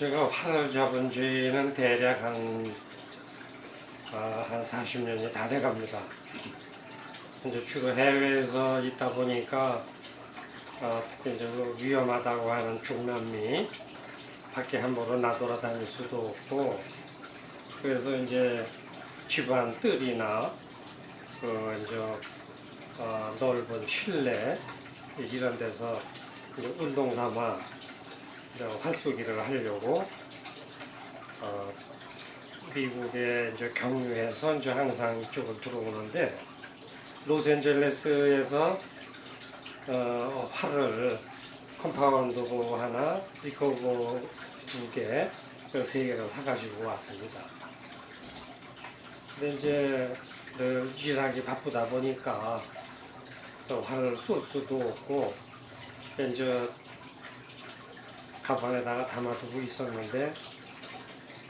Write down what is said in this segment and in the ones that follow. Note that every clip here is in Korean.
제가 활을 잡은 지는 대략 한, 아, 한 40년이 다 돼갑니다. 이제 주로 해외에서 있다 보니까 어, 특히 이제 그 위험하다고 하는 중남미 밖에 함부로 나돌아다닐 수도 없고 그래서 이제 집안 뜰이나 그 이제 어, 넓은 실내 이런 데서 운동 삼아 활쏘기를 하려고 어, 미국에 이제 경유해서 이제 항상 이쪽을 들어오는데 로스앤젤레스에서 어, 활을 컴파운드고 하나, 리커버 두 개, 그세 개를 사가지고 왔습니다. 근데 이제 늘 일하기 바쁘다 보니까 또 활을 쏠 수도 없고 이제 가방에다가 담아두고 있었는데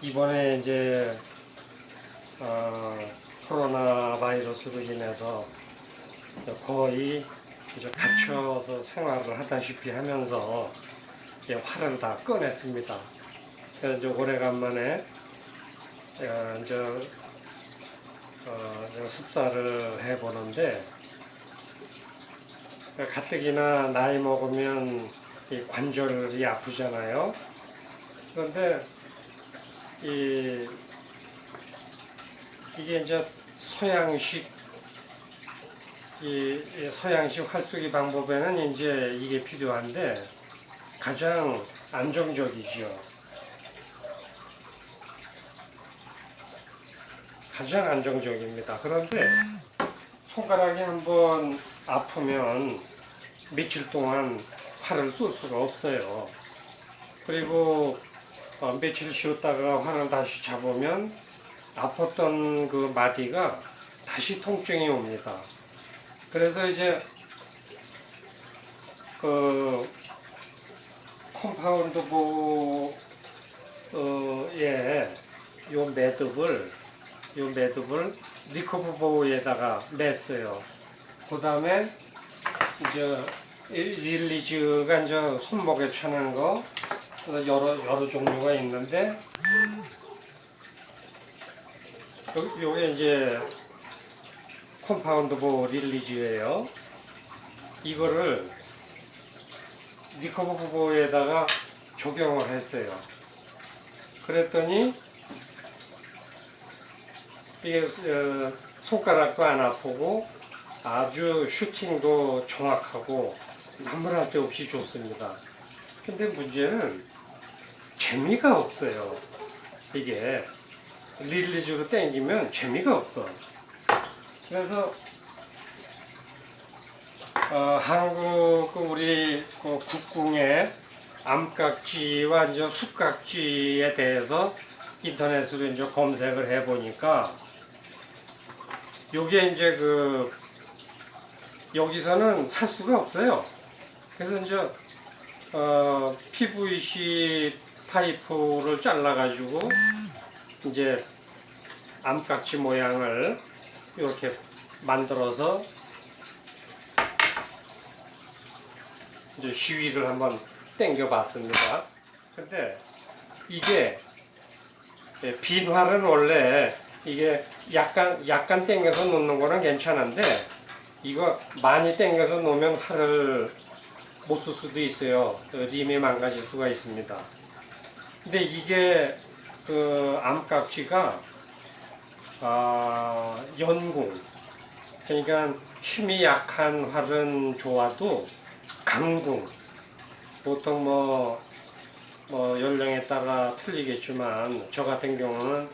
이번에 이제 어, 코로나 바이러스로 인해서 거의 이제 갇혀서 생활을 하다시피 하면서 이제 활을 다 꺼냈습니다. 그래서 이제 오래간만에 어, 이제 어, 습사를 해보는데 가뜩이나 나이 먹으면 이 관절이 아프잖아요. 그런데 이 이게 이제 서양식 이, 이 서양식 활쏘기 방법에는 이제 이게 필요한데 가장 안정적이죠. 가장 안정적입니다. 그런데 손가락이 한번 아프면 며칠 동안 활을 쏠 수가 없어요. 그리고 어, 며칠 쉬었다가 활을 다시 잡으면 아팠던 그 마디가 다시 통증이 옵니다. 그래서 이제 그 컴파운드 보에 요 매듭을 요 매듭을 리커브 보에다가 맸어요. 그 다음에 이제 릴리즈가 이제 손목에 차는 거 여러 여러 종류가 있는데 요, 요게 이제 컴파운드 보 릴리즈예요. 이거를 리커버 보에다가 적용을 했어요. 그랬더니 이게 어, 손가락도 안 아프고 아주 슈팅도 정확하고 나무랄 데 없이 좋습니다. 근데 문제는 재미가 없어요. 이게 릴리즈로 땡기면 재미가 없어. 그래서 어, 한국 그 우리 그 국궁의 암깍지와 이제 숫깍지에 대해서 인터넷으로 이제 검색을 해 보니까 요게 이제 그 여기서는 살 수가 없어요. 그래서 이제 어, PVC 파이프를 잘라 가지고 이제 암깍지 모양을 이렇게 만들어서 이제 시위를 한번 당겨 봤습니다. 근데 이게 예, 빈활은 원래 이게 약간 약간 당겨서 놓는 거는 괜찮은데 이거 많이 당겨서 놓으면 활을 못 쓸 수도 있어요. 림이 망가질 수가 있습니다. 근데 이게 그 암깍지가 아, 연공 그러니까 힘이 약한 활은 좋아도 강궁 보통 뭐, 뭐 연령에 따라 틀리겠지만 저 같은 경우는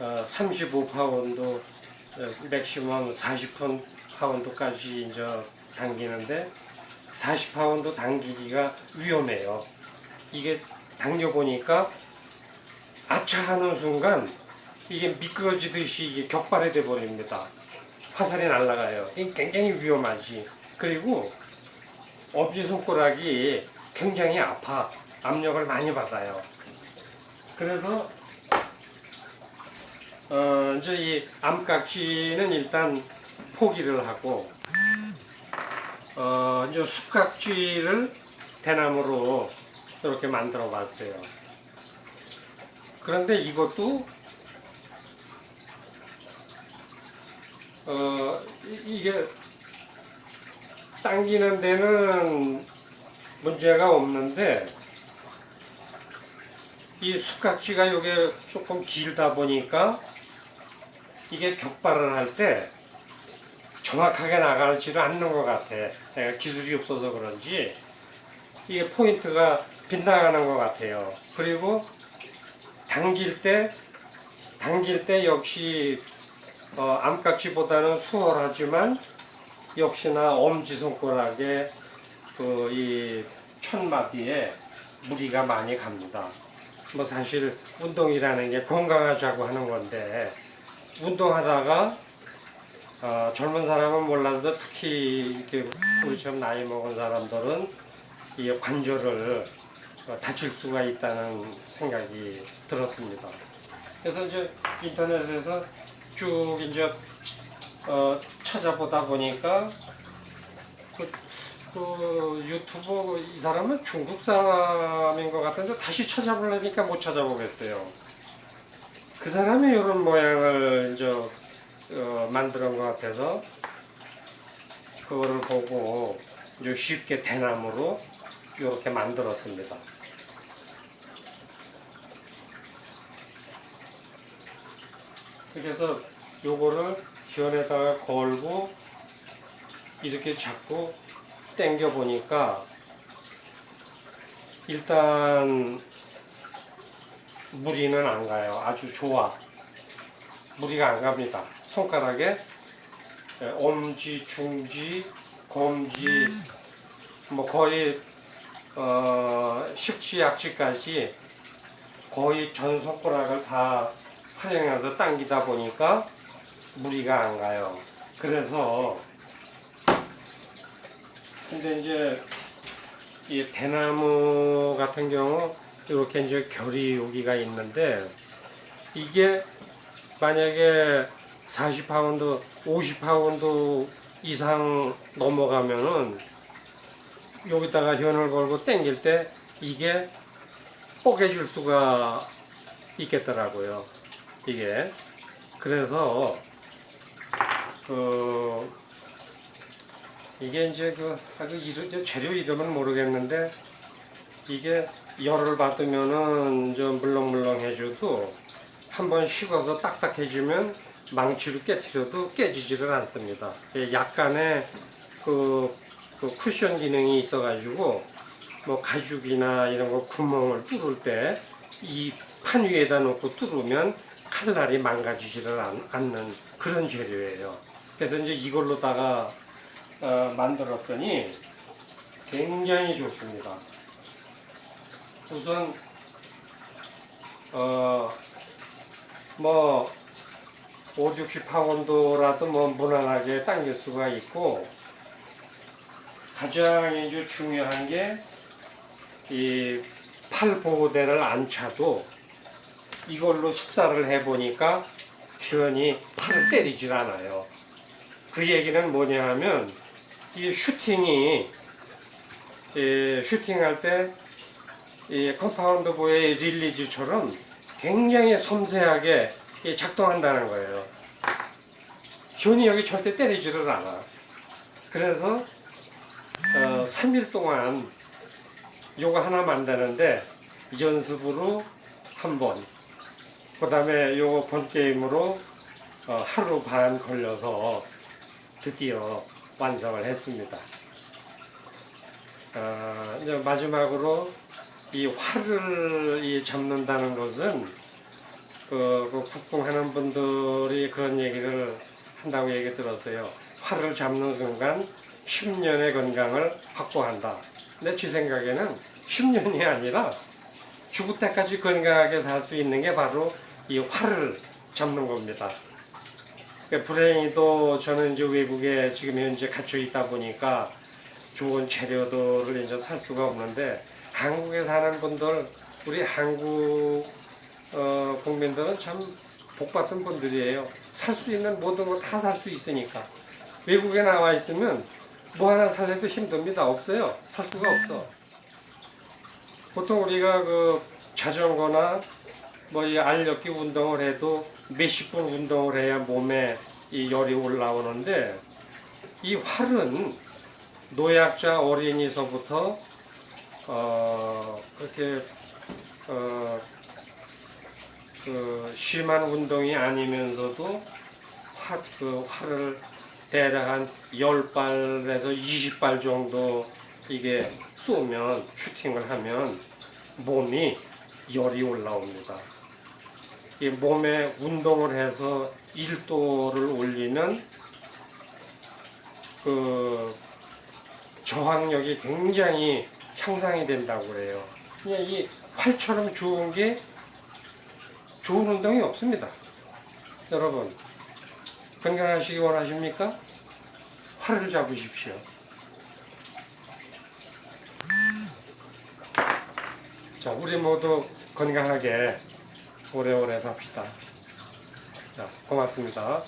어, 35파운드 맥시멈 40파운드까지 이제 당기는데 40파운드 당기기가 위험해요. 이게 당겨 보니까 아차 하는 순간 이게 미끄러지듯이 이게 격발이 돼 버립니다. 화살이 날아가요. 이게 굉장히 위험하지. 그리고 엄지 손가락이 굉장히 아파. 압력을 많이 받아요. 그래서 어, 이제 이 암깍지는 일단 포기를 하고 어, 이제 숫깍지를 대나무로 이렇게 만들어 봤어요. 그런데 이것도 어 이- 이게 당기는 데는 문제가 없는데 이 숙각지가 요게 조금 길다 보니까 이게 격발을 할 때 정확하게 나가지를 않는 것 같아. 내가 기술이 없어서 그런지 이게 포인트가 빗나가는 것 같아요. 그리고 당길 때 당길 때 역시 어, 암깍지보다는 수월하지만 역시나 엄지 손가락에 그 이 천마디에 무리가 많이 갑니다. 뭐 사실 운동이라는 게 건강하자고 하는 건데 운동하다가 어, 젊은 사람은 몰라도 특히 이렇게 우리처럼 나이 먹은 사람들은 이 관절을 어, 다칠 수가 있다는 생각이 들었습니다. 그래서 이제 인터넷에서 쭉 이제 어, 찾아보다 보니까 그, 그 유튜브 이 사람은 중국 사람인 것 같은데 다시 찾아보려니까 못 찾아보겠어요. 그 사람이 이런 모양을 이제 어, 만드는 것 같아서 그거를 보고 쉽게 대나무로 이렇게 만들었습니다. 그래서 요거를 기원에다가 걸고 이렇게 잡고 당겨 보니까 일단 무리는 안 가요. 아주 좋아. 무리가 안 갑니다. 손가락에 예, 엄지, 중지, 검지, 뭐 거의 어, 식지, 약지까지 거의 전 손가락을 다 활용해서 당기다 보니까 무리가 안 가요. 그래서 근데 이제 이 대나무 같은 경우 이렇게 이제 결이 여기가 있는데 이게 만약에 40파운드, 50파운드 이상 넘어가면은 여기다가 현을 걸고 당길 때 이게 뽀개질 수가 있겠더라고요. 이게 그래서 그 이게 이제 그 아주 이름 이제 재료 이름은 모르겠는데 이게 열을 받으면은 좀 물렁물렁해져도 한 번 식어서 딱딱해지면 망치로 깨트려도 깨지지를 않습니다. 예, 약간의 그, 그 쿠션 기능이 있어가지고 뭐 가죽이나 이런 거 구멍을 뚫을 때 이 판 위에다 놓고 뚫으면 칼날이 망가지지를 않, 않는 그런 재료예요. 그래서 이제 이걸로다가 어, 만들었더니 굉장히 좋습니다. 우선 어, 뭐 5, 60파운드라도 뭐 무난하게 당길 수가 있고 가장 이제 중요한 게 이 팔 보호대를 안 차도 이걸로 숙사를 해보니까 표현이 팔을 때리질 않아요. 그 얘기는 뭐냐 하면 이 슈팅이 예, 슈팅할 때 이 컴파운드 보의 릴리즈처럼 굉장히 섬세하게 이 작동한다는 거예요. 현이 여기 절대 때리지를 않아. 그래서 어, 3일 동안 요거 하나 만드는데 연습으로 한 번, 그 다음에 요거 본 게임으로 어, 하루 반 걸려서 드디어 완성을 했습니다. 어, 이제 마지막으로 이 활을 이 잡는다는 것은 그, 그 국궁하는 분들이 그런 얘기를 한다고 얘기 들었어요. 활을 잡는 순간 10년의 건강을 확보한다. 근데 제 생각에는 10년이 아니라 죽을 때까지 건강하게 살 수 있는 게 바로 이 활을 잡는 겁니다. 그러니까 불행히도 저는 이제 외국에 지금 현재 갇혀 있다 보니까 좋은 재료들을 이제 살 수가 없는데 한국에 사는 분들 우리 한국 어, 국민들은 참 복받은 분들이에요. 살 수 있는 모든 걸 다 살 수 있으니까 외국에 나와 있으면 뭐 하나 살래도 힘듭니다. 없어요. 살 수가 없어. 보통 우리가 그 자전거나 뭐이 알력기 운동을 해도 몇십 분 운동을 해야 몸에 이 열이 올라오는데 이 활은 노약자 어린이서부터 어 그렇게 어 그 심한 운동이 아니면서도 화, 그 활을 대략 한 10발에서 20발 정도 이게 쏘면 슈팅을 하면 몸이 열이 올라옵니다. 이 몸에 운동을 해서 1도를 올리면 그 저항력이 굉장히 향상이 된다고 그래요. 그냥 이 활처럼 좋은 게 좋은 운동이 없습니다. 여러분 건강하시기 원하십니까? 활을 잡으십시오. 자, 우리 모두 건강하게 오래오래 삽시다. 자, 고맙습니다.